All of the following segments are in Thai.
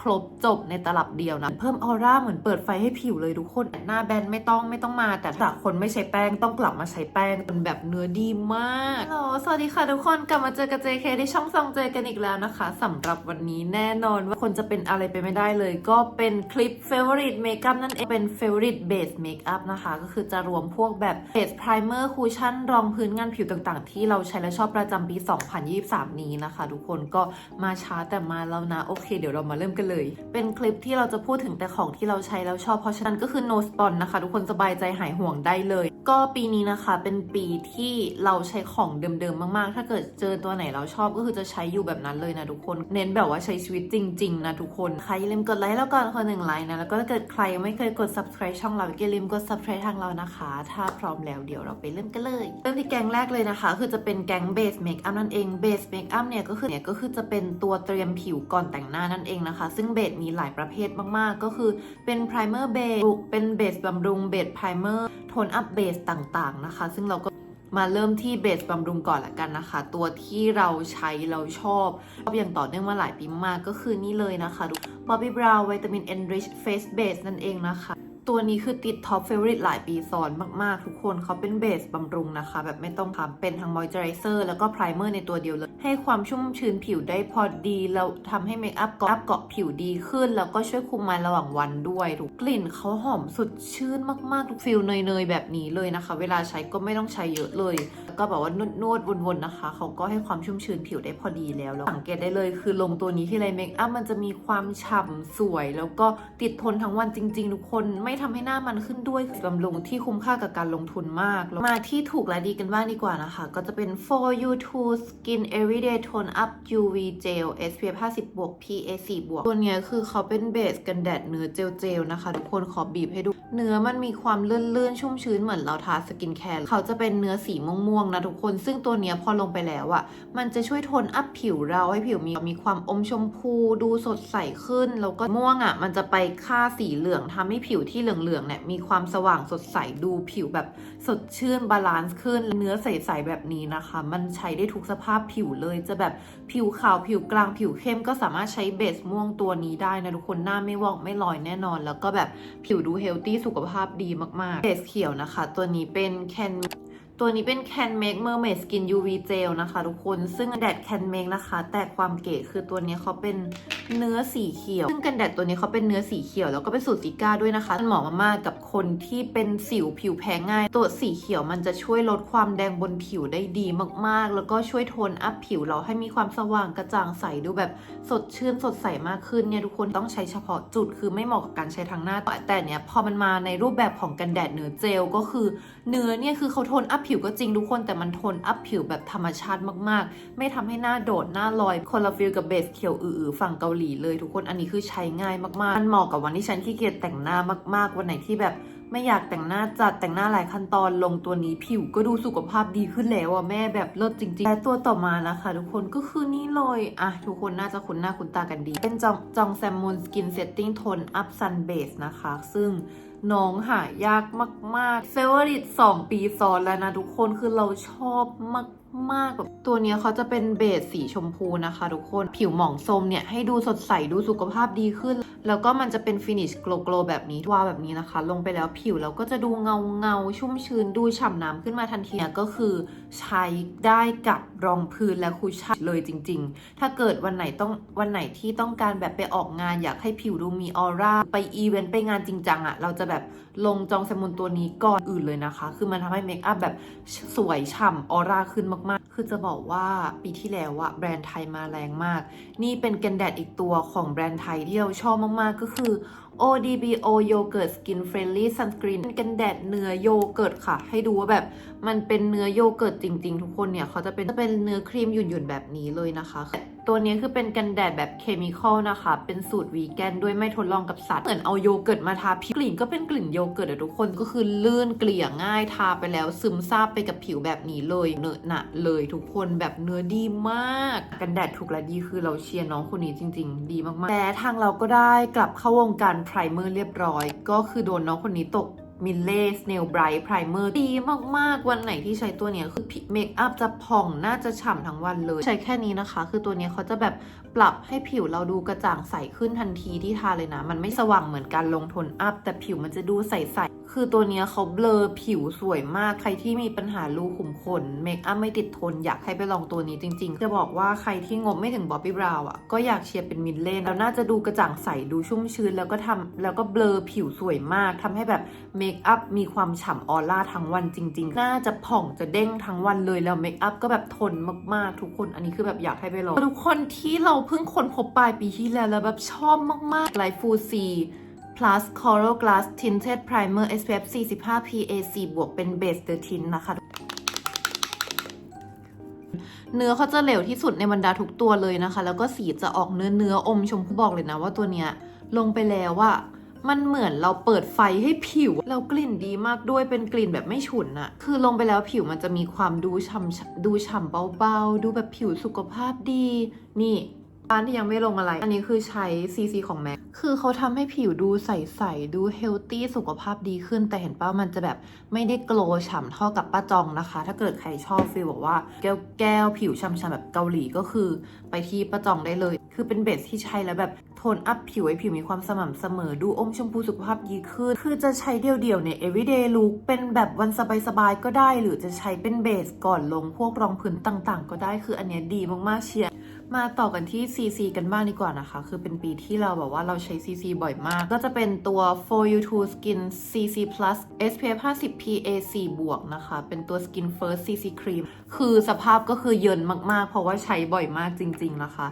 ครบจบในตลับเดียวนะ เพิ่มออร่าเหมือนเปิดไฟให้ผิวเลยทุกคน หน้าแบนไม่ต้องไม่ต้องมา แต่ถ้าคนไม่ใช้แป้งต้องกลับมาใช้แป้งเป็นแบบเนื้อดีมากฮัลโหลสวัสดีค่ะทุกคนกลับมาเจอกับ JK ที่ช่องซองเจกันอีกแล้วนะคะสำหรับวันนี้แน่นอนว่าคนจะเป็นอะไรไปไม่ได้เลย ก็เป็นคลิป favorite makeup นั่นเองเป็น favorite base makeup นะคะ ก็คือจะรวมพวกแบบ base primer cushion รองพื้นงานผิวต่างๆ ที่เราใช้และชอบประจำปี 2023 นี้นะคะ ทุกคนก็มาช้าแต่มาแล้วนะโอเค เดี๋ยวเรามาเริ่มกันเลย เป็นคลิปที่เราจะพูดถึงแต่ของที่เราใช้แล้วชอบเพราะฉะนั้นก็คือ no spon นะคะ ทุกคนสบายใจหายห่วงได้เลย ก็ปีนี้นะคะเป็นปีที่เราใช้ของเดิมๆมากๆ ถ้าเกิดเจอตัวไหนเราชอบก็คือจะใช้อยู่แบบนั้นเลยนะทุกคน เน้นแบบว่าใช้ชีวิตจริงๆนะทุกคนใครอย่าลืมกดไลค์แล้วก่อนคนหนึ่งไลค์นะแล้วก็ถ้าเกิดใครยังไม่เคยกด subscribe ช่องเราอย่าลืมกด subscribe ทางเรานะคะ ถ้าพร้อมแล้วเดี๋ยวเราไปเริ่มกันเลย เริ่มที่แกงแรกเลยนะคะ คือจะเป็นแกงเบสเมคอัพนั่นเองเบสเมคอัพเนี่ยก็คือเนี่ยก็คือจะเป็นตัวเตรียมผิวก่อนแต่งหน้านั่นเองนะคะซึ่งเบสมีหลายประเภทมากๆ ก็คือเป็นไพรเมอร์เบสเป็นเบสบำรุงเบสไพรเมอร์โทนอัพเบสต่างๆนะคะ ซึ่งเราก็มาเริ่มที่เบสบำรุงก่อนละกันนะคะ ตัวที่เราใช้เราชอบชอบอย่างต่อเนื่องมาหลายปีมากก็คือนี่เลยนะคะ Bobbi Brown Vitamin Enrich Face Base นั่นเองนะคะ ตัวนี้คือติดท็อปเฟเวอริตหลายปีซ้อนมาก ๆ ทุกคนเขาเป็นเบสบำรุงนะคะ แบบไม่ต้องทำเป็นทั้งมอยเจอไรเซอร์แล้วก็ไพรเมอร์ในตัวเดียวเลย ให้ความชุ่มชื้นผิวได้พอดี แล้วทำให้เมคอัพเกาะเกาะผิวดีขึ้น แล้วก็ช่วยคุมมันระหว่างวันด้วยทุกกลิ่นเขาหอมสดชื่นมาก ๆ ทุกฟิลเนยๆแบบนี้เลยนะคะ เวลาใช้ก็ไม่ต้องใช้เยอะเลย ก็แบบว่านวดวนๆนะคะ เขาก็ให้ความชุ่มชื้นผิวได้พอดีแล้วแล้วสังเกตได้เลยคือลงตัวนี้ที่ไรเมคอัพมันจะมีความฉ่ำสวย แล้วก็ติดทนทั้งวันจริง ๆ ทุกคนไม่ทำให้หน้ามันขึ้นด้วยบำรุงที่คุ้มค่ากับการลงทุนมาก มาที่ถูกและดีกันบ้างดีกว่านะคะ ก็จะเป็น for you to skin everyday tone up UV gel SPF 50บวก PA 4บวกตัวนี้คือเขาเป็นเบสกันแดดเนื้อเจลๆนะคะทุกคนขอบีบให้ดู เนื้อมันมีความลื่นๆชุ่มชื้นเหมือนเราทาสกินแคร์เขาจะเป็นเนื้อสีม่วงนะทุกคน ซึ่งตัวเนี้ยพอลงไปแล้วอะมันจะช่วยโทนอัพผิวเราให้ผิวมีมีความอมชมพูดูสดใสขึ้น แล้วก็ม่วงอะมันจะไปฆ่าสีเหลืองทำให้ผิวที่เหลืองๆเนี่ยมีความสว่างสดใสดูผิวแบบสดชื่นบาลานซ์ขึ้นเนื้อใสๆแบบนี้นะคะ มันใช้ได้ทุกสภาพผิวเลยจะแบบผิวขาวผิวกลางผิวเข้มก็สามารถใช้เบสม่วงตัวนี้ได้นะทุกคนหน้าไม่วอกไม่ลอยแน่นอน แล้วก็แบบผิวดูเฮลตี้สุขภาพดีมากๆเบสเขียวนะคะ ตัวนี้เป็นแคน ตัวนี้เป็น Can Make Mermaid Skin UV Gel นะคะ ทุกคนซึ่งกันแดด Can Make นะคะ แต่ความเก๋คือตัวนี้เขาเป็นเนื้อสีเขียว ซึ่งกันแดดตัวนี้เขาเป็นเนื้อสีเขียว แล้วก็เป็นสูตรซิก้าด้วยนะคะมันเหมาะมากๆกับคนที่เป็นสิวผิวแพ้ง่าย ตัวสีเขียวมันจะช่วยลดความแดงบนผิวได้ดีมากๆ แล้วก็ช่วยโทนอัพผิวเราให้มีความสว่างกระจ่างใสดูแบบสดชื่นสดใสมากขึ้นเนี่ยทุกคนต้องใช้เฉพาะจุดคือไม่เหมาะกับการใช้ทางหน้าแต่เนี่ยพอมันมาในรูปแบบของกันแดดเนื้อเจลก็คือ เนื้อเนี่ยคือเขาโทนอัพผิวก็จริงทุกคนแต่มันโทนอัพผิวแบบธรรมชาติมากๆ ไม่ทำให้หน้าโดดหน้าลอยคนละฟิลกับเบสเขียวอือๆฝั่งเกาหลีเลยทุกคนอันนี้คือใช้ง่ายมากๆ มันเหมาะกับวันที่ฉันขี้เกียจแต่งหน้ามากๆ วันไหนที่แบบ ไม่อยากแต่งหน้าจัดแต่งหน้าหลายขั้นตอนลงตัวนี้ผิวก็ดูสุขภาพดีขึ้นแล้วอะแม่แบบเลิศจริงๆ และตัวต่อมานะคะ ทุกคนก็คือนี่เลยอะทุกคนน่าจะคุ้นหน้าคุ้นตากันดี เป็นจองจองแซมมูนสกินเซตติ้งโทนอัพซันเบสนะคะ ซึ่งน้องหายากมากๆเฟเวอริต2ปีซ้อนแล้วนะทุกคนคือเราชอบมากๆแบบตัวนี้เขาจะเป็นเบสสีชมพูนะคะ ทุกคนผิวหมองส้มเนี่ยให้ดูสดใสดูสุขภาพดีขึ้น แล้วก็มันจะเป็นฟินิชโกลโกลแบบนี้วาวแบบนี้นะคะ ลงไปแล้วผิวเราก็จะดูเงาเงาชุ่มชื้นดูฉ่ำน้ำขึ้นมาทันทีก็คือใช้ได้กับรองพื้นและคุชชั่นเลยจริง ๆ ถ้าเกิดวันไหนต้องวันไหนที่ต้องการแบบไปออกงานอยากให้ผิวดูมีออร่าไปอีเวนต์ไปงานจริงจังอะ่ะเราจะแบบลงจองแซมมูนตัวนี้ก่อนอื่นเลยนะคะ คือมันทำให้เมคอัพแบบสวยฉ่ำออร่าขึ้นมากๆ คือจะบอกว่าปีที่แล้วอะแบรนด์ไทยมาแรงมาก นี่เป็นกันแดดอีกตัวของแบรนด์ไทยที่เราชอบมากๆ ก็คือ ODBO Yogurt Skin Friendly Sunscreen เป็นกันแดดเนื้อโยเกิร์ตค่ะ ให้ดูว่าแบบมันเป็นเนื้อโยเกิร์ตจริง ๆ ทุกคนเนี่ย เขาจะเป็นจะเป็นเนื้อครีมหยุ่นๆแบบนี้เลยนะคะ ตัวนี้คือเป็นกันแดดแบบเคมีคอลนะคะ เป็นสูตรวีแกนด้วยไม่ทดลองกับสัตว์ เหมือนเอาโยเกิร์ตมาทาผิวกลิ่นก็เป็นกลิ่นโยเกิร์ตอะทุกคนก็คือลื่นเกลี่ยง่ายทาไปแล้วซึมซาบไปกับผิวแบบนี้เลยเนอะหนะเลยทุกคนแบบเนื้อดีมาก กันแดดถูกและดีคือเราเชียร์น้องคนนี้จริง ๆ ดีมากๆแต่ทางเราก็ได้กลับเข้าวงการไพรเมอร์เรียบร้อย ก็คือโดนน้องคนนี้ตก มิลเล่สเนลไบรท์ไพรเมอร์ดีมากๆ วันไหนที่ใช้ตัวเนี้ยคือเมคอัพจะผ่องน่าจะฉ่ำทั้งวันเลย ใช้แค่นี้นะคะ คือตัวเนี้ยเขาจะแบบปรับให้ผิวเราดูกระจ่างใสขึ้นทันทีที่ทาเลยนะ มันไม่สว่างเหมือนการลงโทนอัพ แต่ผิวมันจะดูใสๆ คือตัวเนี้ยเขาเบลอผิวสวยมาก ใครที่มีปัญหารูขุมขนเมคอัพไม่ติดทน อยากให้ไปลองตัวนี้จริง ๆ จะบอกว่าใครที่งบไม่ถึงบ๊อบบี้บราวน์อะก็อยากเชียร์เป็นมิลเล่นแล้วน่าจะดูกระจ่างใสดูชุ่มชื้น แล้วก็ทำแล้วก็เบลอผิวสวยมากทำให้แบบเมคอัพมีความฉ่ำออร่าทั้งวันจริงๆน่าจะผ่องจะเด้งทั้งวันเลยแล้วเมคอัพก็แบบทนมากๆทุกคนอันนี้คือแบบอยากให้ไปลองทุกคนที่เราเพิ่งคนพบปลายปีที่แล้วแล้วแบบชอบมากๆไลฟูซี plus coral glass tinted primer SPF 45 PA4 บวกเป็น base the tint นะคะ เนื้อเขาจะเหลวที่สุดในบรรดาทุกตัวเลยนะคะ แล้วก็สีจะออกเนื้อเนื้ออมชมพูบอกเลยนะว่าตัวเนี้ยลงไปแล้วว่ามันเหมือนเราเปิดไฟให้ผิวแล้วกลิ่นดีมากด้วยเป็นกลิ่นแบบไม่ฉุนอะคือลงไปแล้วผิวมันจะมีความดูฉ่ำดูฉ่ำเบาๆ ดูแบบผิวสุขภาพดี นี่ ร้านที่ยังไม่ลงอะไร อันนี้คือใช้ CC ของแม็กคือเขาทำให้ผิวดูใส ๆ ดูเฮลตี้สุขภาพดีขึ้น แต่เห็นป้ามันจะแบบไม่ได้โกลฉ่ำเท่ากับป้าจองนะคะ ถ้าเกิดใครชอบฟีลบอกว่าแก้วแก้วผิวฉ่ำๆแบบเกาหลีก็คือไปที่ป้าจองได้เลย คือเป็นเบสที่ใช้แล้วแบบโทนอัพผิวให้ผิวมีความสม่ำเสมอ ดูอมชมพูสุขภาพดีขึ้น คือจะใช้เดี่ยวๆใน everyday look เป็นแบบวันสบายๆก็ได้ หรือจะใช้เป็นเบสก่อนลงพวกรองพื้นต่างๆ ก็ได้ คืออันเนี้ยดีมากๆเชียร์ มาต่อกันที่ CC กันบ้างดีกว่านะคะ คือเป็นปีที่เราแบบว่าเราใช้ CC บ่อยมาก ก็จะเป็นตัว For You To Skin CC Plus SPF 50 PA 4บวกนะคะ เป็นตัว Skin First CC Cream คือสภาพก็คือเยินมากๆ เพราะว่าใช้บ่อยมากจริงๆนะคะ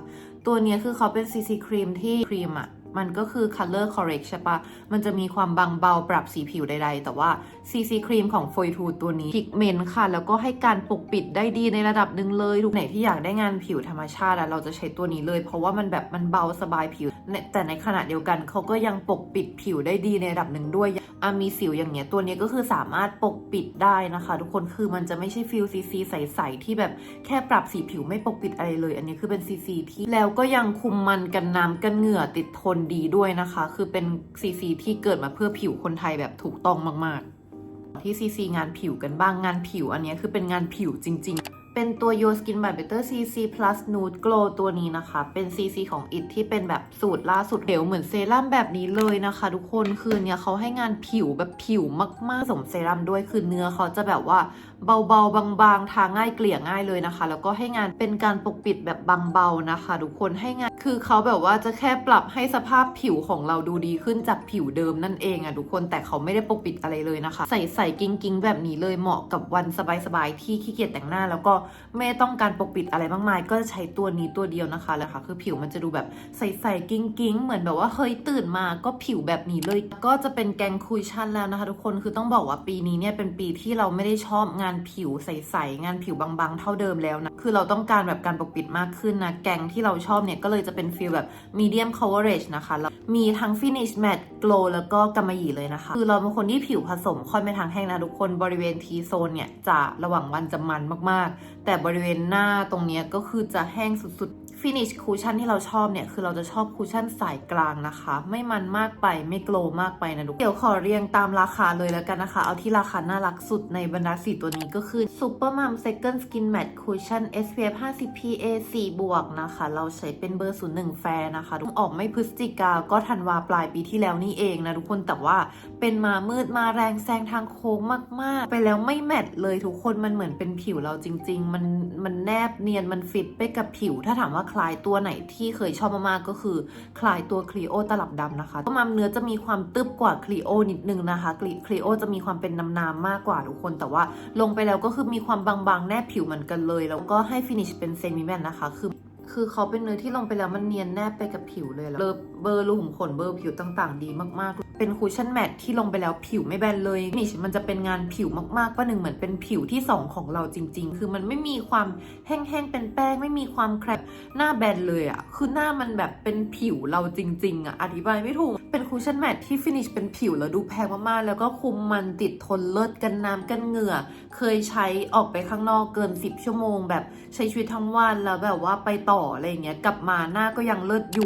ตัวเนี้ยคือเขาเป็น CC Cream ที่ครีมอะ มันก็คือ color correct ใช่ปะมันจะมีความบางเบาปรับสีผิวใดๆ แต่ว่า CC ครีมของ f o y t o ตัวนี้พิกเมนต์ค่ะ แล้วก็ให้การปกปิดได้ดีในระดับหนึ่งเลยทุกไหนที่อยากได้งานผิวธรรมชาติเราจะใช้ตัวนี้เลย เพราะว่ามันแบบมันเบาสบายผิว แต่ในขณะเดียวกันเขาก็ยังปกปิดผิวได้ดีในระดับหนึ่งด้วยอะมีสิวอย่างเงี้ยตัวนี้ก็คือสามารถปกปิดได้นะคะ ทุกคนคือมันจะไม่ใช่ฟิลซีซีใสๆที่แบบแค่ปรับสีผิวไม่ปกปิดอะไรเลย อันนี้คือเป็นซีซีที่แล้วก็ยังคุมมันกันน้ำกันเหงื่อติดทนดีด้วยนะคะ คือเป็นซีซีที่เกิดมาเพื่อผิวคนไทยแบบถูกต้องมาก ๆ ที่ซีซีงานผิวกันบ้างงานผิวอันนี้คือเป็นงานผิวจริง ๆ เป็นตัว Your Skin by Better CC Plus Nude Glow ตัวนี้นะคะ เป็น CC ของ IT ที่เป็นแบบสูตรล่าสุดเดี๋ยวเหมือนเซรั่มแบบนี้เลยนะคะ ทุกคนคือเนี่ยเขาให้งานผิวแบบผิวมากๆสมเซรั่มด้วยคือเนื้อเขาจะแบบว่าเบาๆ บางๆ ทาง่ายเกลี่ยง่ายเลยนะคะ แล้วก็ให้งานเป็นการปกปิดแบบบางเบานะคะ ทุกคนให้งานคือเขาแบบว่าจะแค่ปรับให้สภาพผิวของเราดูดีขึ้นจากผิวเดิมนั่นเองอะทุกคนแต่เขาไม่ได้ปกปิดอะไรเลยนะคะ ใส่ใส่กิ้งกิ้งๆแบบนี้เลยเหมาะกับวันสบายๆที่ขี้เกียจแต่งหน้าแล้วก็ไม่ต้องการปกปิดอะไรมากมาย ก็จะใช้ตัวนี้ตัวเดียวนะคะแล้วค่ะคือผิวมันจะดูแบบใสๆกิ้งกิ้งๆเหมือนแบบว่าเฮ้ยตื่นมาก็ผิวแบบนี้เลย ก็จะเป็นแกงคุยชั่นแล้วนะคะ ทุกคนคือต้องบอกว่าปีนี้เนี่ยเป็นปีที่เราไม่ได้ชอบงานผิวใสๆงานผิวบางๆ เท่าเดิมแล้วนะคือเราต้องการแบบการปกปิดมากขึ้นนะแกงที่เราชอบเนี่ยก็เลยจะเป็นฟีลแบบ medium coverage นะคะแล้วมีทั้ง finish matte glow แล้วก็กำมะหยี่เลยนะคะ คือเราเป็นคนที่ผิวผสมค่อนไปทางแห้งนะทุกคนบริเวณ T zone เนี่ยจะระหว่างวันจะมันมากๆ แต่บริเวณหน้าตรงนี้ก็คือจะแห้งสุด ๆ finish cushion ที่เราชอบเนี่ย คือเราจะชอบคุชชั่นสายกลางนะคะ ไม่มันมากไปไม่โกลมากไปนะทุกเดี๋ยวขอเรียงตามราคาเลยแล้วกันนะคะ เอาที่ราคาน่ารักสุดในบรรดาสีตัวนี้ก็คือ Super Mom Second Skin Matte Cushion SPF 50 PA 4บวกนะคะ เราใช้เป็นเบอร์ 01 แฟร์นะคะทุกออกไม่พฤศจิกาก็ธันวาปลายปีที่แล้วนี่เองนะทุกคนแต่ว่าเป็นมามืดมาแรงแซงทางโค้งมาก ๆ ไปแล้วไม่แมทเลยทุกคนมันเหมือนเป็นผิวเราจริง ๆ มันมันแนบเนียนมันฟิตไปกับผิวถ้าถามว่าคล้ายตัวไหนที่เคยชอบมากๆก็คือคล้ายตัวคลีโอตลับดำนะคะตัวมัมเนื้อจะมีความตึบกว่าคลีโอนิดนึงนะคะคลีโอจะมีความเป็นน้ำๆมากกว่าทุกคน แต่ว่าลงไปแล้วก็คือมีความบางๆ แนบผิวเหมือนกันเลย แล้วก็ให้ฟินิชเป็นเซมิแมนนะคะ คือคือเขาเป็นเนื้อที่ลงไปแล้วมันเนียนแนบไปกับผิวเลยแล้วเบอร์รูขุมขนเบอร์ผิวต่างๆ ดีมากๆ เป็นคูชั่นแมทที่ลงไปแล้วผิวไม่แบนเลยนี่มันจะเป็นงานผิวมากๆป้าหนึ่งเหมือนเป็นผิวที่สองของเราจริง ๆ คือมันไม่มีความแห้งๆเป็นแป้งไม่มีความแครบหน้าแบนเลยอะคือหน้ามันแบบเป็นผิวเราจริง ๆอะอธิบายไม่ถูกเป็นคูชั่นแมทที่ฟินิชเป็นผิวแล้วดูแพงมากๆแล้วก็คุมมันติดทนเลิศกันน้ำกันเหงื่อ เคยใช้ออกไปข้างนอกเกิน 10 ชั่วโมง แบบใช้ชีวิตทั้งวันแล้วแบบว่าไปต่ออะไรอย่างเงี้ยกลับมาหน้าก็ยังเลิศอยู่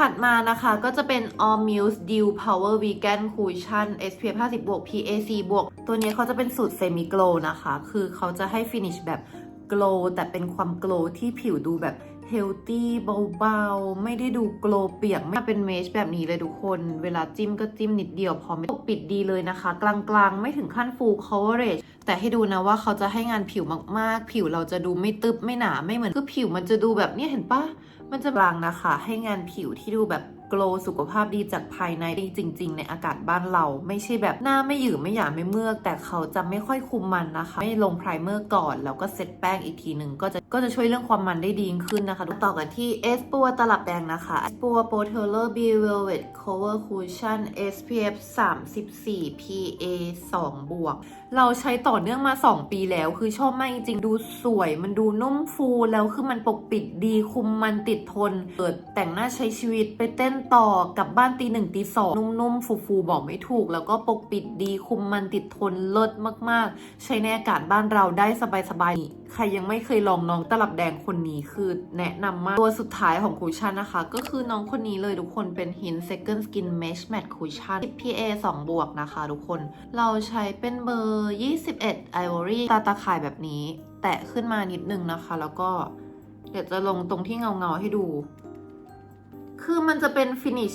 ถัดมานะคะก็จะเป็น All Muse Dew Power Vegan Cushion SPF 50บวก PAC บวก ตัวนี้เขาจะเป็นสูตร Semi Glow นะคะ คือเขาจะให้ finish แบบ glow แต่เป็นความ glow ที่ผิวดูแบบ healthy เบาๆ ไม่ได้ดู glow เปียกไม่เป็นเมชแบบนี้เลยทุกคน เวลาจิ้มก็จิ้มนิดเดียวพอไม่ปกปิดดีเลยนะคะ กลางๆ ไม่ถึงขั้น full coverage แต่ให้ดูนะว่าเขาจะให้งานผิวมากๆ ผิวเราจะดูไม่ตึบไม่หนาไม่เหมือน คือผิวมันจะดูแบบเนี้ยเห็นปะ มันจะบางนะคะ ให้งานผิวที่ดูแบบ โกลสุขภาพดีจากภายในดีจริง ๆ ในอากาศบ้านเรา ไม่ใช่แบบหน้าไม่หยืดไม่หยาไม่เมือก แต่เขาจะไม่ค่อยคุมมันนะคะ ไม่ลงไพรเมอร์ก่อน แล้วก็เซตแป้งอีกทีหนึ่งก็จะก็จะช่วยเรื่องความมันได้ดีขึ้นนะคะ ต่อกันที่เอสปัวตลับแดงนะคะเอสปัวโปรเทเลอร์บีเวลเวตโคเวอร์คูชั่น SPF 34 PA 2 บวก เราใช้ต่อเนื่องมา 2 ปีแล้ว คือชอบมากจริงๆดูสวยมันดูนุ่มฟูแล้วคือมันปกปิดดีคุมมันติดทนเปิดแต่งหน้าใช้ชีวิตไปเต้นต่อกลับบ้านตีหนึ่งตีสองนุ่มๆ ฟูๆ บอกไม่ถูก แล้วก็ปกปิดดีคุมมันติดทนเลิศมากๆ ใช้ในอากาศบ้านเราได้สบายๆ ใครยังไม่เคยลองน้องตลับแดงคนนี้คือแนะนำมาก ตัวสุดท้ายของคูชั่นนะคะ ก็คือน้องคนนี้เลยทุกคนเป็น Hint Second Skin Mesh Matte Cushion PA 2 บวกนะคะทุกคน เราใช้เป็นเบอร์ 21 Ivory ตาตาข่ายแบบนี้ แตะขึ้นมานิดนึงนะคะ แล้วก็เดี๋ยวจะลงตรงที่เงาเงาๆให้ดู คือมันจะเป็นฟินิช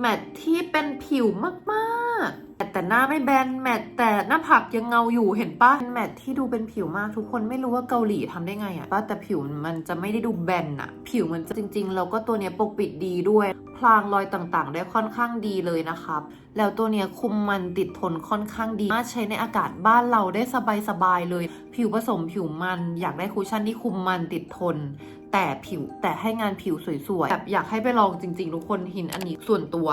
แมทที่เป็นผิวมากๆ แต่แต่หน้าไม่แบนแมทแต่หน้าผากยังเงาอยู่เห็นปะเป็นแมทที่ดูเป็นผิวมากทุกคนไม่รู้ว่าเกาหลีทำได้ไงอะป้าแต่ผิวมันจะไม่ได้ดูแบนอะผิวมันจะจริง ๆ แล้วก็ตัวเนี้ยปกปิดดีด้วย พลางรอยต่างๆ ได้ค่อนข้างดีเลยนะครับ แล้วตัวเนี้ยคุมมันติดทนค่อนข้างดีมารใช้ในอากาศบ้านเราได้สบายๆเลย ผิวผสมผิวมันอยากได้คุชชั่นที่คุมมันติดทน แต่ผิวแต่ให้งานผิวสวยๆแบบอยากให้ไปลองจริง ๆ ทุกคนหินอันนี้ส่วนตัว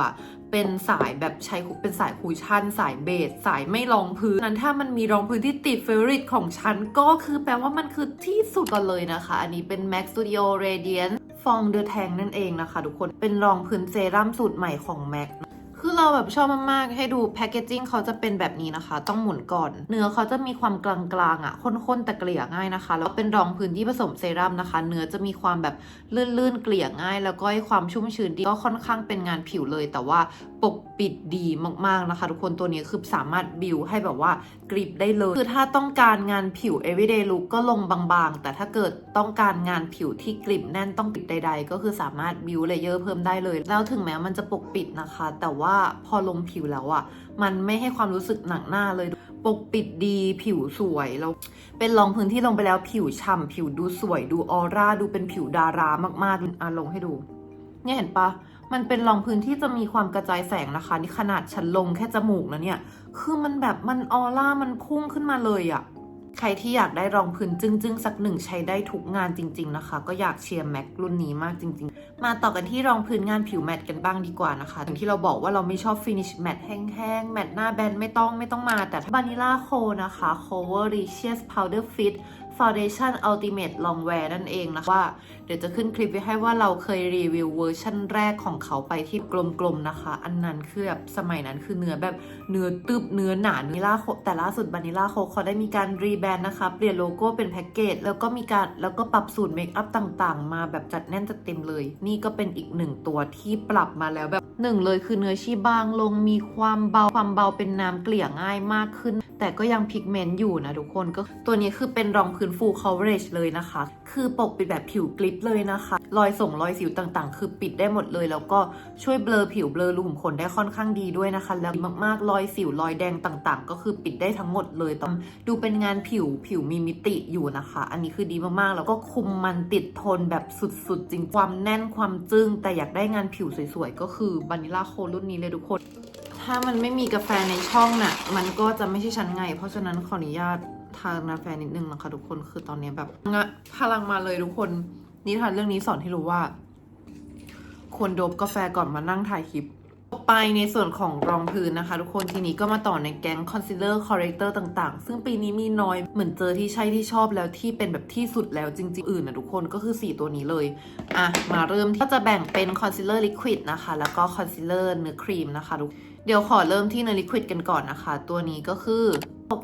เป็นสายแบบใช้เป็นสายคูชั่น สายเบส สายไม่รองพื้นนั้นถ้ามันมีรองพื้นที่ติดเฟร i ตของฉัน ก็คือแปลว่ามันคือที่สุดกันเลยนะคะ อันนี้เป็น Max Studio Radiant ฟองเดอ t แทงนั่นเองนะคะ ทุกคนเป็นรองพื้นเซรั่มสูตรใหม่ของ MAC คือเราแบบชอบมากๆ ให้ดูแพคเกจิ้งเขาจะเป็นแบบนี้นะคะ ต้องหมุนก่อน เนื้อเขาจะมีความกลางๆอะ่ะข้นๆแต่เกลี่ยง่ายนะคะ แล้วเป็นรองพื้นที่ผสมเซรั่มนะคะ เนื้อจะมีความแบบลื่นๆเกลี่ยง่าย แล้วก็ให้ความชุ่มชื้นดีก็ค่อนข้างเป็นงานผิวเลย แต่ว่าปกปิดดีมากๆนะคะ ทุกคนตัวนี้คือสามารถบิวให้แบบว่ากริบได้เลย คือถ้าต้องการงานผิว everyday look ก็ลงบางๆ แต่ถ้าเกิดต้องการงานผิวที่กริบแน่นต้องปิดใด ๆ ก็คือสามารถบิวเลเยอร์เพิ่มได้เลย แล้วถึงแม้มันจะปกปิดนะคะ แต่ว่าพอลงผิวแล้วอะ่ะ มันไม่ให้ความรู้สึกหนักหน้าเลย ปกปิดดีผิวสวยแล้วเป็นรองพื้นที่ลงไปแล้วผิวฉ่ำผิวดูสวยดูออร่าดูเป็นผิวดารามากๆอะลงให้ดู เนี่ยเห็นปะมันเป็นรองพื้นที่จะมีความกระจายแสงนะคะ นี่ขนาดฉันลงแค่จมูกแล้วเนี่ย คือมันแบบมันออร่ามันพุ่งขึ้นมาเลยอะ ใครที่อยากได้รองพื้นจึ้งๆ สักหนึ่งใช้ได้ทุกงานจริง ๆ นะคะ ก็อยากเชียร์แม็กรุ่นนี้มากจริง ๆ มาต่อกันที่รองพื้นงานผิวแมตต์กันบ้างดีกว่านะคะอย่างที่เราบอกว่าเราไม่ชอบฟินิชแมตต์แห้งๆแมตต์หน้าแบนไม่ต้องไม่ต้องมาแต่บานิล่าโคนะคะ Cover Richest Powder Fit Foundation Ultimate Longwear นั่นเองนะคะว่า เดี๋ยวจะขึ้นคลิปไว้ให้ว่าเราเคยรีวิวเวอร์ชั่นแรกของเขาไปที่กลมๆนะคะ อันนั้นคือแบบสมัยนั้นคือเนื้อแบบเนื้อตึบเนื้อหนาเนื้อล่าโคแต่ล่าสุดบานิล่าโคเขาได้มีการรีแบรนด์นะคะ เปลี่ยนโลโก้เป็นแพ็กเกจแล้วก็มีการแล้วก็ปรับสูตรเมคอัพต่างๆ มาแบบจัดแน่นจัดเต็มเลย นี่ก็เป็นอีกหนึ่งตัวที่ปรับมาแล้วแบบหนึ่งเลยคือเนื้อชีบางลงมีความเบาความเบาเป็นน้ำเกลี่ยง่ายมากขึ้น แต่ก็ยังพิกเมนต์อยู่นะทุกคนก็ตัวนี้คือเป็นรองพื้น full coverage เลยนะคะ คือปกปิดแบบผิวกลิปเลยนะคะ รอยส่งรอยสิวต่างๆ คือปิดได้หมดเลย แล้วก็ช่วยเบลอผิวเบลอรูขุมขนได้ค่อนข้างดีด้วยนะคะ แล้วมากๆรอยสิวรอยแดงต่างๆ ก็คือปิดได้ทั้งหมดเลยต้องดูเป็นงานผิวผิวมีมิติอยู่นะคะ อันนี้คือดีมากๆ แล้วก็คุมมันติดทนแบบสุดๆ จริงความแน่นความจึ้ง แต่อยากได้งานผิวสวยๆ ก็คือวานิลาโครุ่นนี้เลยทุกคน ถ้ามันไม่มีกาแฟในช่องน่ะ มันก็จะไม่ใช่ชั้นไง เพราะฉะนั้นขออนุญาต ทานกาแฟนิดนึงนะคะทุกคนคือตอนนี้แบบงะพลังมาเลยทุกคนนิทานเรื่องนี้สอนให้รู้ว่า ควรดบกาแฟก่อนมานั่งถ่ายคลิปต่อไปในส่วนของรองพื้นนะคะ ทุกคนทีนี้ก็มาต่อในแก๊งคอนซีลเลอร์คอร์เรคเตอร์ต่างๆ ซึ่งปีนี้มีน้อยเหมือนเจอที่ใช่ที่ชอบแล้วที่เป็นแบบที่สุดแล้วจริง ๆ อื่นนะทุกคนก็คือ 4 ตัวนี้เลย อะ มาเริ่มก็จะแบ่งเป็นคอนซีลเลอร์ลิควิดนะคะ แล้วก็คอนซีลเลอร์เนื้อครีมนะคะทุกเดี๋ยวขอเริ่มที่เนื้อลิควิดกันก่อนนะคะ ตัวนี้ก็คือ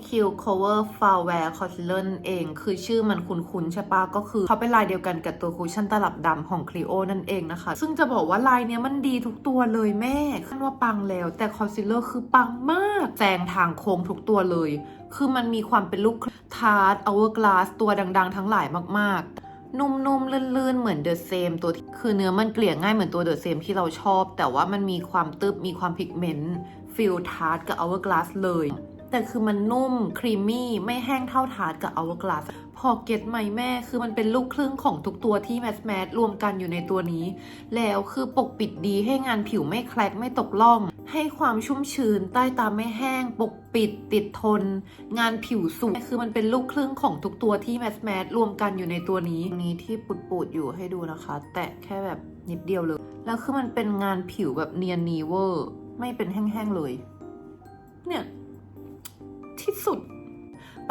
คิว cover foulwear concealer เอง คือชื่อมันคุ้นๆใช่ปะก็คือเขาเป็นลายเดียวกันกับตัวคุชชั่นตลับดำของ Clio นั่นเองนะคะ ซึ่งจะบอกว่าลายเนี้ยมันดีทุกตัวเลยแม่ขึ้นว่าปังแล้ว แต่คอนซีลเลอร์คือปังมากแซงทางโค้งทุกตัวเลย คือมันมีความเป็นลูกทาร์ต hourglass ตัวดังๆ ทั้งหลายมากๆนุ่มๆ ลื่นๆ เหมือนเดอะเซมตัวที่คือเนื้อมันเกลี่ยง่ายเหมือนตัวเดอะเซมที่เราชอบ แต่ว่ามันมีความตึบมีความพิกเมนต์ฟิลทาร์ตกับ hourglass เลย แต่คือมันนุ่มครีมมี่ไม่แห้งเท่าทาร์ตกับ hourglass พอเก็ตไหมแม่คือมันเป็นลูกครึ่งของทุกตัวที่แมสแมสรวมกันอยู่ในตัวนี้ แล้วคือปกปิดดีให้งานผิวไม่แคลกไม่ตกล่อง ให้ความชุ่มชื้นใต้ตาไม่แห้ง ปกปิดติดทน งานผิวสูงคือมันเป็นลูกครึ่งของทุกตัวที่แมสแมสรวมกันอยู่ในตัวนี้นี้ที่ปุดๆอยู่ให้ดูนะคะ แตะแค่แบบนิดเดียวเลย แล้วคือมันเป็นงานผิวแบบเนียนนีเวอร์ไม่เป็นแห้งๆเลย เนี่ย ที่สุด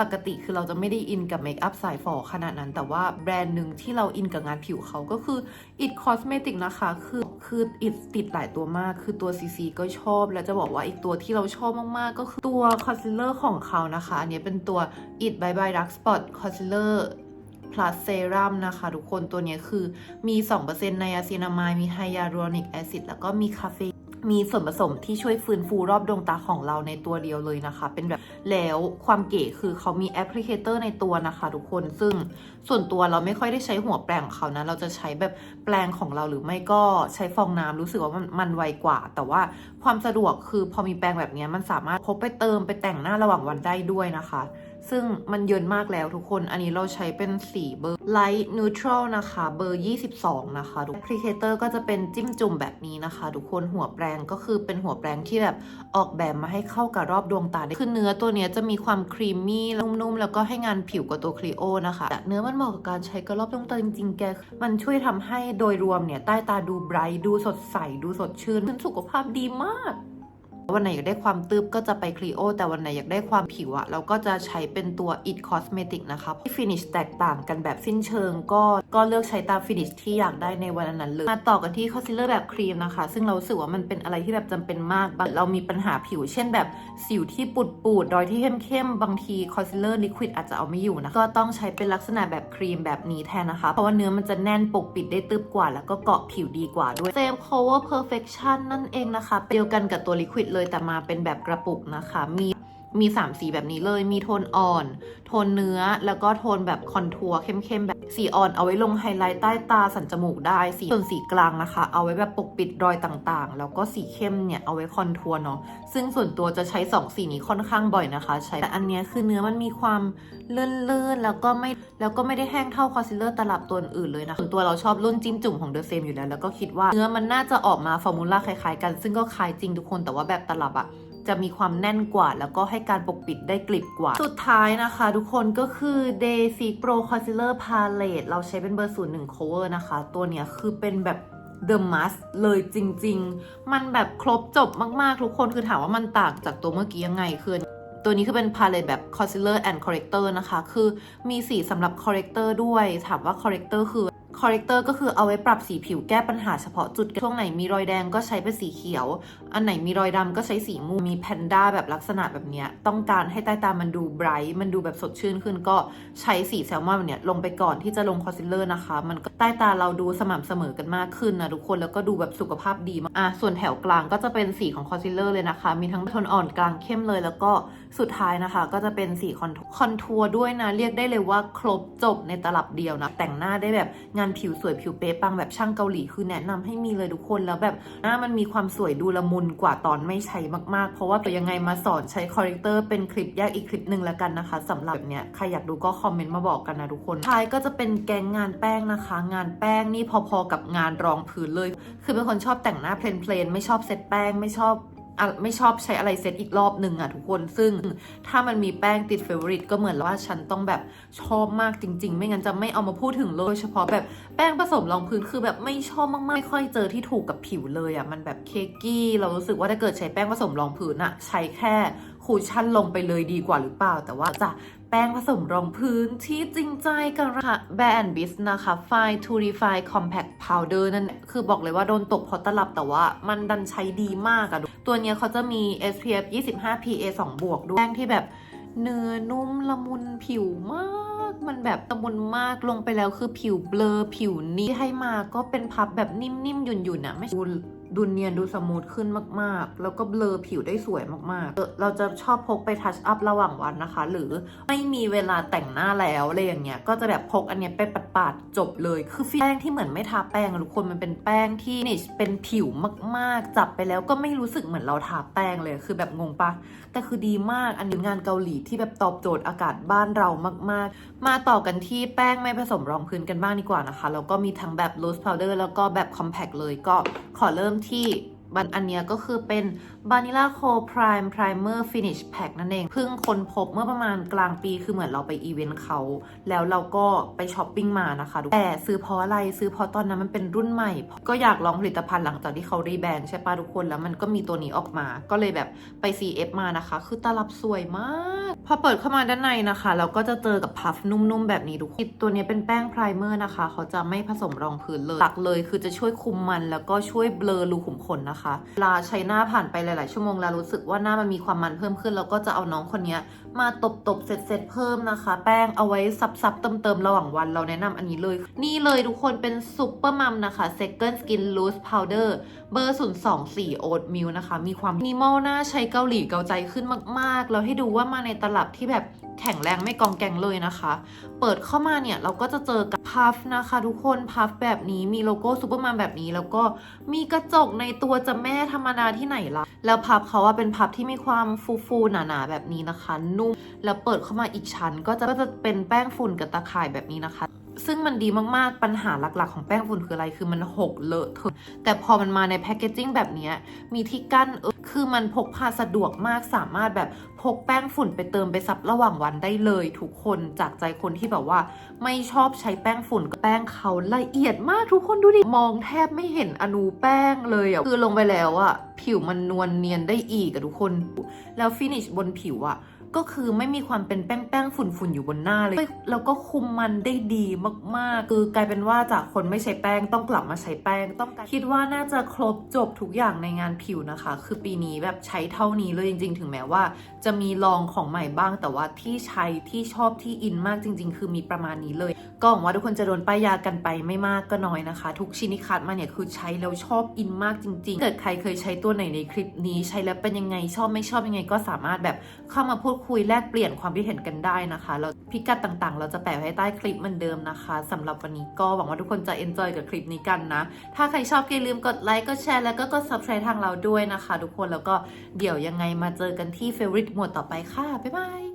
ปกติคือเราจะไม่ได้อินกับเมคอัพสายฝอขนาดนั้น แต่ว่าแบรนด์หนึ่งที่เราอินกับงานผิวเขาก็คือ It Cosmetic นะคะ คือคือ It ติดหลายตัวมาก คือตัว CC ก็ชอบ แล้วจะบอกว่าอีกตัวที่เราชอบมากๆ ก็คือตัว Concealer ของเขานะคะ อันนี้เป็นตัว It Bye Bye Dark Spot Concealer plus serum นะคะ ทุกคนตัวนี้คือมี 2%ไนอาซินามายมีไฮยาลูรอนิกแอซิดแล้วก็มีคาเฟ มีส่วนผสมที่ช่วยฟื้นฟูรอบดวงตาของเราในตัวเดียวเลยนะคะ เป็นแบบแล้วความเก๋คือเขามีแอปพลิเคเตอร์ในตัวนะคะ ทุกคนซึ่งส่วนตัวเราไม่ค่อยได้ใช้หัวแปรงเขานะเราจะใช้แบบแปรงของเราหรือไม่ก็ใช้ฟองน้ำรู้สึกว่ามันมันไวกว่า แต่ว่าความสะดวกคือพอมีแปรงแบบนี้มันสามารถพกไปเติมไปแต่งหน้าระหว่างวันได้ด้วยนะคะ ซึ่งมันเยินมากแล้วทุกคน อันนี้เราใช้เป็นสีเบอร์ Light Neutral นะคะ เบอร์ 22 นะคะแอปพลิเคเตอร์ก็จะเป็นจิ้มจุ่มแบบนี้นะคะ ทุกคนหัวแปรงก็คือเป็นหัวแปรงที่แบบออกแบบมาให้เข้ากับรอบดวงตาได้คือเนื้อตัวเนี้ยจะมีความครีมมี่นุ่มๆ แล้วก็ให้งานผิวกว่าตัวคลีโอนะคะแต่เนื้อมันเหมาะกับการใช้กับรอบดวงตาจริงๆแก มันช่วยทำให้โดยรวมเนี่ยใต้ตาดูไบรท์ดูสดใสดูสดชื่นสุขภาพดีมาก วันไหนอยากได้ความตืบก็จะไปคลีโอแต่วันไหนอยากได้ความผิวอะเราก็จะใช้เป็นตัว It Cosmetic นะคะที่ฟินิชแตกต่างกันแบบสิ้นเชิง ก็ก็เลือกใช้ตามฟินิชที่อยากได้ในวันนั้นเลย มาต่อกันที่คอนซีลเลอร์แบบครีมนะคะ ซึ่งเราสึกว่ามันเป็นอะไรที่แบบจำเป็นมากบางเรามีปัญหาผิว เช่นแบบสิวที่ปุดปูดรอยที่เข้มๆบางทีคอนซีลเลอร์ลิควิดอาจจะเอาไม่อยู่นะก็ต้องใช้เป็นลักษณะแบบครีมแบบนี้แทนนะคะ เพราะว่าเนื้อมันจะแน่นปกปิดได้ตึบกว่า แล้วก็เกาะผิวดีกว่าด้วย Same Cover Perfection นั่นเองนะคะเดียวกันกับตัวลิควิดเลยแต่มาเป็นแบบกระปุกนะคะ มี มี 3 สีแบบนี้เลย มีโทนอ่อน โทนเนื้อ แล้วก็โทนแบบคอนทัวร์เข้มๆ แบบสีอ่อนเอาไว้ลงไฮไลท์ใต้ตาสันจมูกได้ สีส่วนสีกลางนะคะ เอาไว้แบบปกปิดรอยต่างๆ แล้วก็สีเข้มเนี่ยเอาไว้คอนทัวร์เนาะ ซึ่งส่วนตัวจะใช้ 2 สีนี้ค่อนข้างบ่อยนะคะ ใช้ แต่อันนี้คือเนื้อมันมีความเลื่อนๆ แล้วก็ไม่ แล้วก็ไม่ได้แห้งเท่าคอนซีลเลอร์ตลับตัวอื่นเลยนะส่วนตัวเราชอบรุ่นจิ้มจุ่มของเดอะเซมอยู่แล้ว แล้วก็คิดว่าเนื้อมันน่าจะออกมาฟอร์มูล่าคล้ายๆ กัน ซึ่งก็คล้ายจริงทุกคน แต่ว่าแบบตลับอะ จะมีความแน่นกว่า แล้วก็ให้การปกปิดได้กลิบกว่า สุดท้ายนะคะทุกคนก็คือ Day s e e Pro Concealer Palette เราใช้เป็นเบอร์ศูนย์หนึ่ง cover นะคะ ตัวเนี้ยคือเป็นแบบ The Must เลยจริง ๆ มันแบบครบจบมาก ๆ ทุกคนคือถามว่ามันต่างจากตัวเมื่อกี้ยังไงคือตัวนี้คือเป็น palette แบบ concealer and corrector นะคะ คือมีสีสำหรับ corrector ด้วย ถามว่า corrector คือ corrector ก็คือเอาไว้ปรับสีผิวแก้ปัญหาเฉพาะจุด ช่วงไหนมีรอยแดงก็ใช้เป็นสีเขียว อันไหนมีรอยดำก็ใช้สีม่วงมีแพนด้าแบบลักษณะแบบนี้ ต้องการให้ใต้ตามันดูไบรท์มันดูแบบสดชื่นขึ้นก็ใช้สีแซลมอนแบบเนี้ยลงไปก่อนที่จะลงคอนซีลเลอร์นะคะ มันใต้ตาเราดูสม่ำเสมอกันมากขึ้นนะทุกคนแล้วก็ดูแบบสุขภาพดีมากอะส่วนแถวกลางก็จะเป็นสีของคอนซีลเลอร์เลยนะคะ มีทั้งโทนอ่อนกลางเข้มเลยแล้วก็สุดท้ายนะคะ ก็จะเป็นสีคอนคอนทัวร์ด้วยนะ เรียกได้เลยว่าครบจบในตลับเดียวนะ แต่งหน้าได้แบบงานผิวสวยผิวเป๊ะปังแบบช่างเกาหลีคือแนะนำให้มีเลยทุกคนแล้วแบบหน้ามันมีความสวยดูละมุนกว่าตอนไม่ใช้มากๆ เพราะว่าตัวยังไงมาสอนใช้คอร์เรคเตอร์เป็นคลิปแยกอีกคลิปหนึ่งแล้วกันนะคะสำหรับเนี้ยใครอยากดูก็คอมเมนต์มาบอกกันนะทุกคนท้ายก็จะเป็นแกงงานแป้งนะคะ งานแป้งนี่พอๆกับงานรองพื้นเลย คือเป็นคนชอบแต่งหน้าเพลนๆไม่ชอบเซตแป้งไม่ชอบ ไม่ชอบใช้อะไรเซตอีกรอบหนึ่งอะทุกคนซึ่งถ้ามันมีแป้งติดเฟเวอริตก็เหมือนว่าฉันต้องแบบชอบมากจริง ๆ ไม่งั้นจะไม่เอามาพูดถึงเลยเฉพาะแบบแป้งผสมรองพื้นคือแบบไม่ชอบมากๆไม่ค่อยเจอที่ถูกกับผิวเลยอะมันแบบเคกี้เรารู้สึกว่าถ้าเกิดใช้แป้งผสมรองพื้นอะใช้แค่ คูชั่นลงไปเลยดีกว่าหรือเปล่า แต่ว่าจะแป้งผสมรองพื้นที่จริงใจกันค่ะแบรนด์บิสนะคะ Fine to Refine Compact Powder นั่นคือบอกเลยว่าโดนตกพราะตลับแต่ว่ามันดันใช้ดีมากอะตัวเนี้ยเขาจะมี SPF 25 PA 2 บวกด้วยแป้งที่แบบเนื้อนุ่มละมุนผิวมาก มันแบบตะมุนมากลงไปแล้วคือผิวเบลอผิวนี้ให้มาก็เป็นพับแบบนิ่มๆหยุ่นๆนะไม่ดู ดูเนียนดูสมูทขึ้นมากๆ แล้วก็เบลอผิวได้สวยมากๆ เราจะชอบพกไปทัชอัพระหว่างวันนะคะ หรือไม่มีเวลาแต่งหน้าแล้วอะไรอย่างเงี้ย ก็จะแบบพกอันเนี้ยไปปาดๆจบเลย คือแป้งที่เหมือนไม่ทาแป้งทุกคนมันเป็นแป้งที่นิชเป็นผิวมากๆ จับไปแล้วก็ไม่รู้สึกเหมือนเราทาแป้งเลยคือแบบงงปะแต่คือดีมากอันนี้งานเกาหลีที่แบบตอบโจทย์อากาศบ้านเรามาก ๆ มาต่อกันที่แป้งไม่ผสมรองพื้นกันบ้างดีกว่านะคะแล้วก็มีทั้งแบบ loose powder แล้วก็แบบ compact เลยก็ขอเริ่มที่บันอันเนี้ยก็คือเป็น Vanilla Co Prime Primer Finish Pack นั่นเองเพิ่งค้นพบเมื่อประมาณกลางปีคือเหมือนเราไปอีเวนต์เขา แล้วเราก็ไปช้อปปิ้งมานะคะแต่ซื้อเพราะอะไรซื้อเพราะตอนนั้นมันเป็นรุ่นใหม่ ก็อยากลองผลิตภัณฑ์หลังจากที่เขารีแบรนด์ใช่ปะทุกคนแล้วมันก็มีตัวนี้ออกมา ก็เลยแบบไป CF มานะคะ คือตลับสวยมากพอเปิดเข้ามาด้านในนะคะ เราก็จะเจอกับพัฟนุ่มๆแบบนี้ทุกคนตัวนี้เป็นแป้งไพรเมอร์นะคะ เขาจะไม่ผสมรองพื้นเลยหลักเลย คือจะช่วยคุมมันแล้วก็ช่วยเบลอรูขุมขนนะคะเวลาใช้หน้าผ่านไปหลาย ๆ ชั่วโมงแล้วรู้สึกว่าหน้ามันมีความมันเพิ่มขึ้น แล้วก็จะเอาน้องคนนี้มาตบๆเสร็จๆเพิ่มนะคะ แป้งเอาไว้ซับๆเติมๆระหว่างวันเราแนะนำอันนี้เลย นี่เลยทุกคนเป็นซุปเปอร์มัมนะคะ Second Skin Loose Powder เบอร์ 024 Oat Milk นะคะ มีความมินิมอลน่าใช้เกาหลีเกาใจขึ้นมากๆ แล้วให้ดูว่ามาในตลับที่แบบแข็งแรงไม่กองแกงเลยนะคะ เปิดเข้ามาเนี่ยเราก็จะเจอกับพัฟนะคะ ทุกคนพัฟแบบนี้มีโลโก้ซูเปอร์มัมแบบนี้ แล้วก็มีกระจกในตัวจะแม่ธรรมดาที่ไหนล่ะแล้วพับเขาว่าเป็นพับที่มีความฟูฟูๆหนาๆแบบนี้นะคะนุ่ม แล้วเปิดเข้ามาอีกชั้น ก็จะก็จะเป็นแป้งฝุ่นกับตะข่ายแบบนี้นะคะซึ่งมันดีมากๆ ปัญหาหลักๆ ของแป้งฝุ่นคืออะไร คือมันหกเลอะเทอะ แต่พอมันมาในแพคเกจิ้งแบบนี้ มีที่กั้นเออคือมันพกพาสะดวกมาก สามารถแบบพกแป้งฝุ่นไปเติมไปซับระหว่างวันได้เลย ทุกคน จากใจคนที่แบบว่า ไม่ชอบใช้แป้งฝุ่น แป้งเขาละเอียดมากทุกคนดูดิ มองแทบไม่เห็นอนูแป้งเลยอะ คือลงไปแล้วอะ ผิวมันนวลเนียนได้อีกอะทุกคน แล้วฟินิชบนผิวอะ ก็คือไม่มีความเป็นแป้งแป้งๆฝุ่นๆอยู่บนหน้าเลย แล้วก็คุมมันได้ดีมากๆ คือกลายเป็นว่าจากคนไม่ใช้แป้งต้องกลับมาใช้แป้งต้องการคิดว่าน่าจะครบจบทุกอย่างในงานผิวนะคะ คือปีนี้แบบใช้เท่านี้เลยจริง ๆ ถึงแม้ว่า จะมีลองของใหม่บ้าง แต่ว่าที่ใช้ที่ชอบที่อินมากจริง ๆ คือมีประมาณนี้เลย ก็หวังว่าทุกคนจะโดนป้ายยากันไปไม่มากก็น้อยนะคะ ทุกชิ้นที่คัดมาเนี่ยคือใช้แล้วชอบอินมากจริง ๆ เกิดใครเคยใช้ตัวไหนในคลิปนี้ใช้แล้วเป็นยังไงชอบไม่ชอบยังไงก็สามารถแบบเข้ามาพูดคุยแลกเปลี่ยนความคิดเห็นกันได้นะคะแล้วพิกัดต่างๆ เราจะแปะไว้ใต้คลิปเหมือนเดิมนะคะสำหรับวันนี้ก็หวังว่าทุกคนจะเอนจอยกับคลิปนี้กันนะ ถ้าใครชอบก็อย่าลืมกดไลค์กดแชร์แล้วก็กด subscribe ทางเราด้วยนะคะ ทุกคนแล้วก็เดี๋ยวยังไงมาเจอกันที่ favorite หมวดต่อไปค่ะบ๊ายบาย